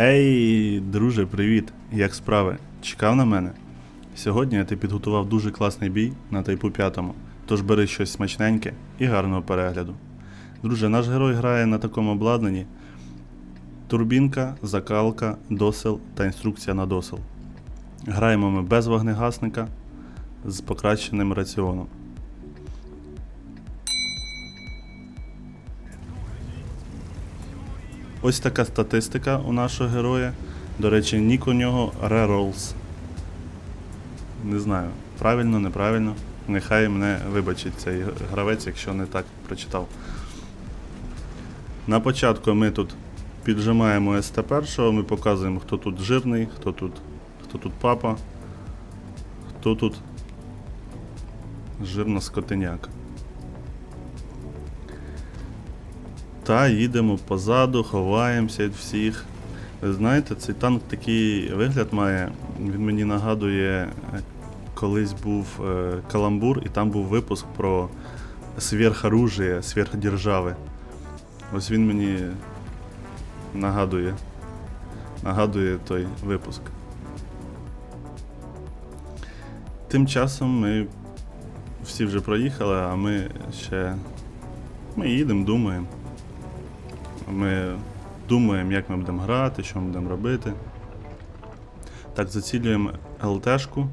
Ей, друже, привіт! Як справи? Чекав на мене? Сьогодні ти підготував дуже класний бій на тайпу 5, тож бери щось смачненьке і гарного перегляду. Друже, наш герой грає на такому обладнанні: турбінка, закалка, досел та інструкція на досел. Граємо ми без вогнегасника з покращеним раціоном. Ось така статистика у нашого героя. До речі, нік у нього Rerolls. Не знаю, правильно, неправильно. Нехай мене вибачить цей гравець, якщо не так прочитав. На початку ми тут піджимаємо СТ1, ми показуємо, хто тут жирний, хто тут, хто тут папа, хто тут жирна скотиняка. Та їдемо позаду, ховаємося від всіх. Ви знаєте, цей танк такий вигляд має. Він мені нагадує, е, колись був е, каламбур, і там був випуск про сверхоружие, сверхдержави. Ось він мені нагадує. Нагадує той випуск. Тим часом ми всі вже проїхали, а ми ще. Ми їдемо, думаємо. Ми думаємо, як ми будемо грати, що ми будемо робити. Так, зацілюємо ЛТшку.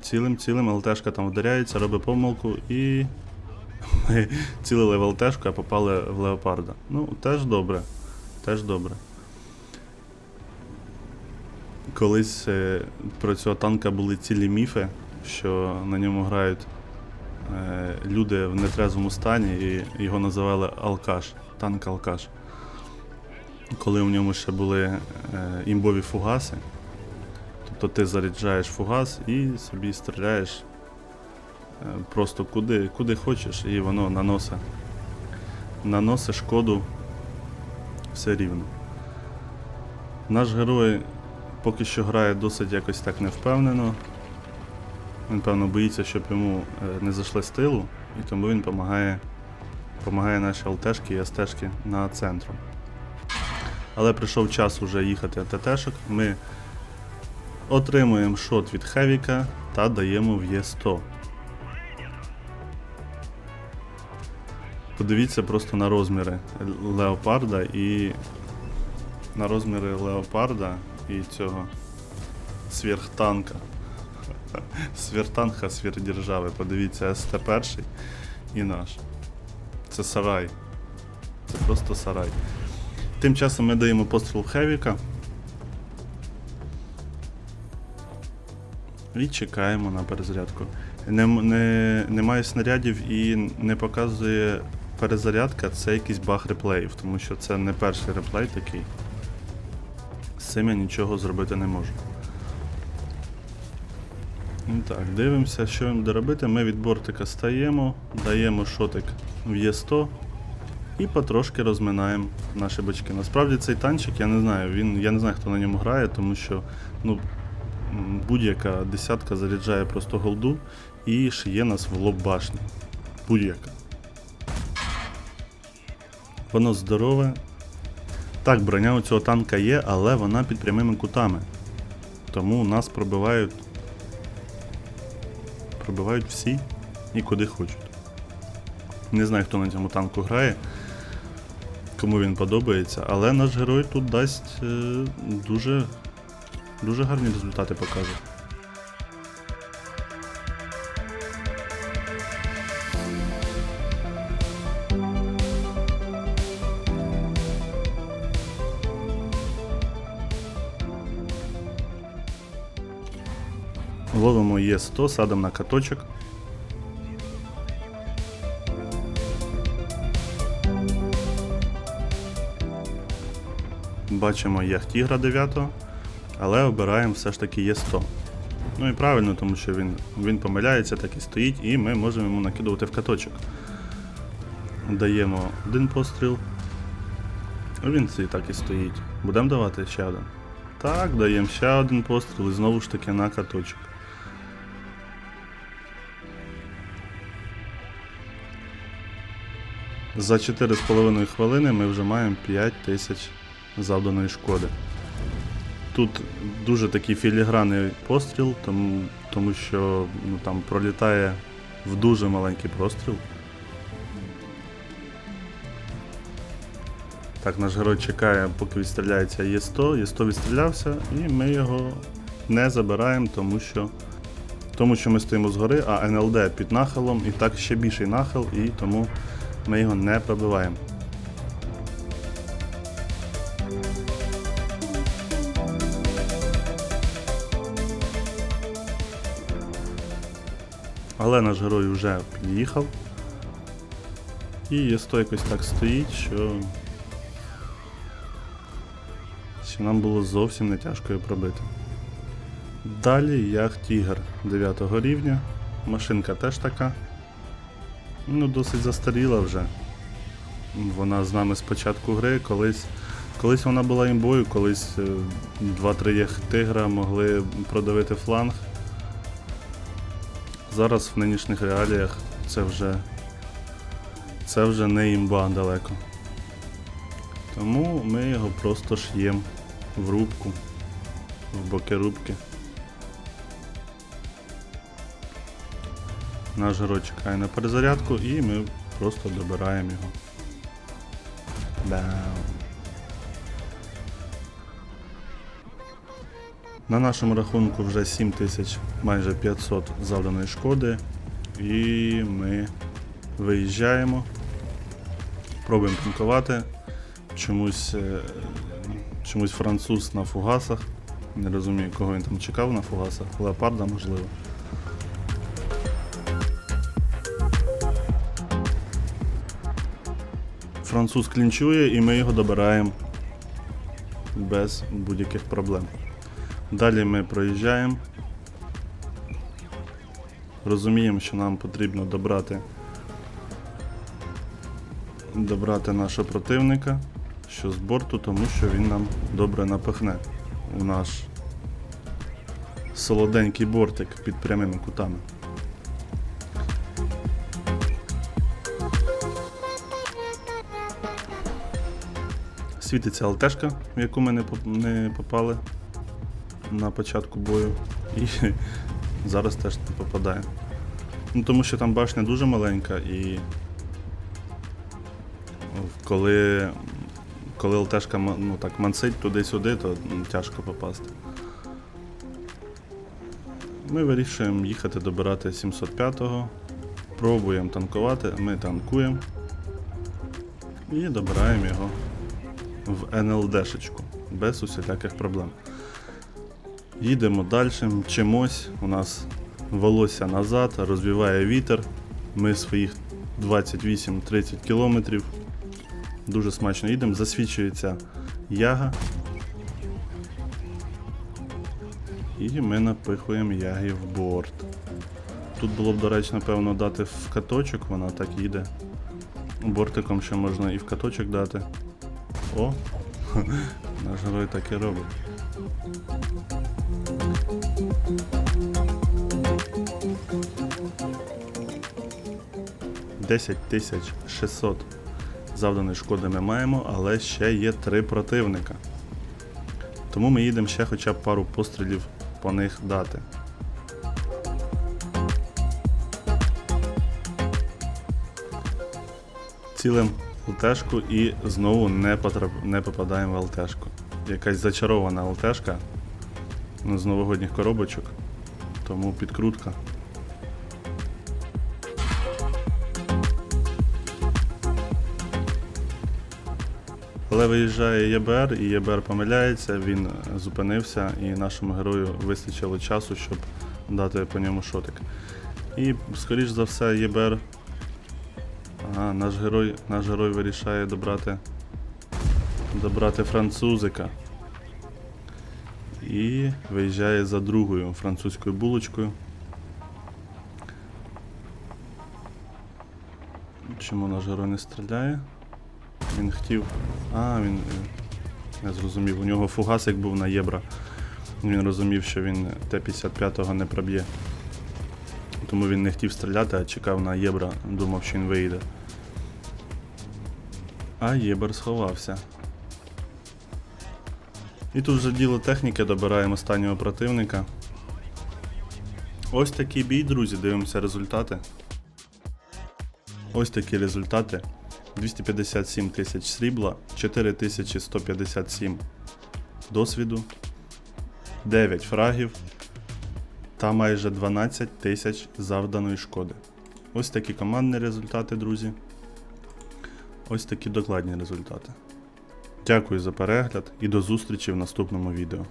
Цілим, цілим, ЛТшка там вдаряється, робить помилку і. Ми цілили в ЛТшку, а попали в леопарда. Ну, теж добре. Теж добре. Колись е, про цього танка були цілі міфи, що на ньому грають люди в нетрезвому стані, і його називали Алкаш, танк Алкаш. Коли в ньому ще були е, імбові фугаси. Тобто ти заряджаєш фугас і собі стріляєш е, просто куди, куди хочеш, і воно наносить, наносить шкоду все рівно. Наш герой поки що грає досить якось так невпевнено. Він, певно, боїться, щоб йому е, не зайшли з тилу, і тому він допомагає, допомагає наші ЛТшки і СТшки на центру. Але прийшов час уже їхати ТТшок. Ми отримуємо шот від Хевіка та даємо в Є100. Подивіться просто на розміри леопарда і на розміри леопарда і цього сверхтанка. Свертанха сверхдержави. Подивіться, СТ1 і наш. Це сарай. Це просто сарай. Тим часом ми даємо постріл Хевіка. І чекаємо на перезарядку. Не, не, немає снарядів і не показує перезарядка, це якийсь баг реплеїв, тому що це не перший реплей такий. З цим я нічого зробити не можу. Ну Так, дивимося, що він буде робити. Ми від бортика стаємо, даємо шотик в Є100 і потрошки розминаємо наші бочки. Насправді цей танчик, я не знаю, він, я не знаю, хто на ньому грає, тому що ну, будь-яка десятка заряджає просто голду і шиє нас в лоб башні. Будь-яка. Воно здорове. Так, броня у цього танка є, але вона під прямими кутами. Тому нас пробивають пробивають всі і куди хочуть. Не знаю, хто на цьому танку грає, кому він подобається, але наш герой тут дасть е, дуже, дуже гарні результати покаже. Ловимо Є100, садимо на каточок. Бачимо Яхтігра 9, але обираємо все ж таки Є100. Ну і правильно, тому що він, він помиляється, так і стоїть, і ми можемо йому накидувати в каточок. Даємо один постріл. Він цей так і стоїть. Будемо давати ще один. Так, даємо ще один постріл і знову ж таки на каточок. За 4,5 хвилини ми вже маємо 5 тисяч завданої шкоди. Тут дуже такий філігранний постріл, тому, тому що ну, там пролітає в дуже маленький простріл. Так, наш герой чекає, поки відстріляється Є100. Є100 відстрілявся, і ми його не забираємо, тому що, тому що ми стоїмо згори, а НЛД під нахилом, і так ще більший нахил, і тому ми його не пробиваємо. Але наш герой вже під'їхав. І Є100 якось так стоїть, що що нам було зовсім не тяжко його пробити. Далі Ях Тігр 9 рівня. Машинка теж така. Ну, досить застаріла вже. Вона з нами з початку гри. Колись, колись вона була імбою, колись е, 2-3 Тигра могли продавити фланг. Зараз в нинішніх реаліях це вже. Це вже не імба далеко. Тому ми його просто ш'ємо в рубку, в боки рубки. Наш герой чекає на перезарядку і ми просто добираємо його. Бам. На нашому рахунку вже 7000 майже 500 завданої шкоди. І ми виїжджаємо. Пробуємо танкувати. Чомусь, е, чомусь француз на фугасах. Не розумію, кого він там чекав на фугасах. Леопарда, можливо. Француз клінчує і ми його добираємо без будь-яких проблем. Далі ми проїжджаємо. Розуміємо, що нам потрібно добрати добрати нашого противника, що з борту, тому що він нам добре напихне у наш солоденький бортик під прямими кутами. Світиться ЛТшка, в яку ми не попали на початку бою. І зараз теж не попадає. Ну, тому що там башня дуже маленька і коли, коли ЛТшка ну, так мансить туди-сюди, то тяжко попасти. Ми вирішуємо їхати добирати 705-го, пробуємо танкувати, ми танкуємо і добираємо його в НЛДшечку без усіляких проблем. Їдемо далі, мчимось, у нас волосся назад, розвіває вітер. Ми своїх 28-30 кілометрів Дуже смачно їдемо, засвічується яга. І ми напихуємо яги в борт. Тут було б, до речі, напевно, дати в каточок, вона так їде. Бортиком ще можна і в каточок дати. О! Наш герой так і робить. Десять тисяч шістсот завданої шкоди ми маємо, але ще є три противника. Тому ми їдемо ще хоча б пару пострілів по них дати. Цілим ЛТшку і знову не, потрап... не попадаємо в ЛТшку. Якась зачарована ЛТшка ну, з новогодніх коробочок, тому підкрутка. Але виїжджає ЄБР, і ЄБР помиляється, він зупинився, і нашому герою вистачило часу, щоб дати по ньому шотик. І, скоріш за все, ЄБР. Ага, наш герой, наш герой вирішає добрати, добрати французика. І виїжджає за другою французькою булочкою. Чому наш герой не стріляє? Він хотів. А, він. Я зрозумів, у нього фугасик був на єбра. Він розумів, що він Т-55 не проб'є. Тому він не хотів стріляти, а чекав на єбра, думав, що він вийде. А єбер сховався. І тут вже діло техніки, добираємо останнього противника. Ось такий бій, друзі, дивимося результати. Ось такі результати. 257 тисяч срібла, 4157 досвіду, 9 фрагів та майже 12 тисяч завданої шкоди. Ось такі командні результати, друзі. Ось такі докладні результати. Дякую за перегляд і до зустрічі в наступному відео.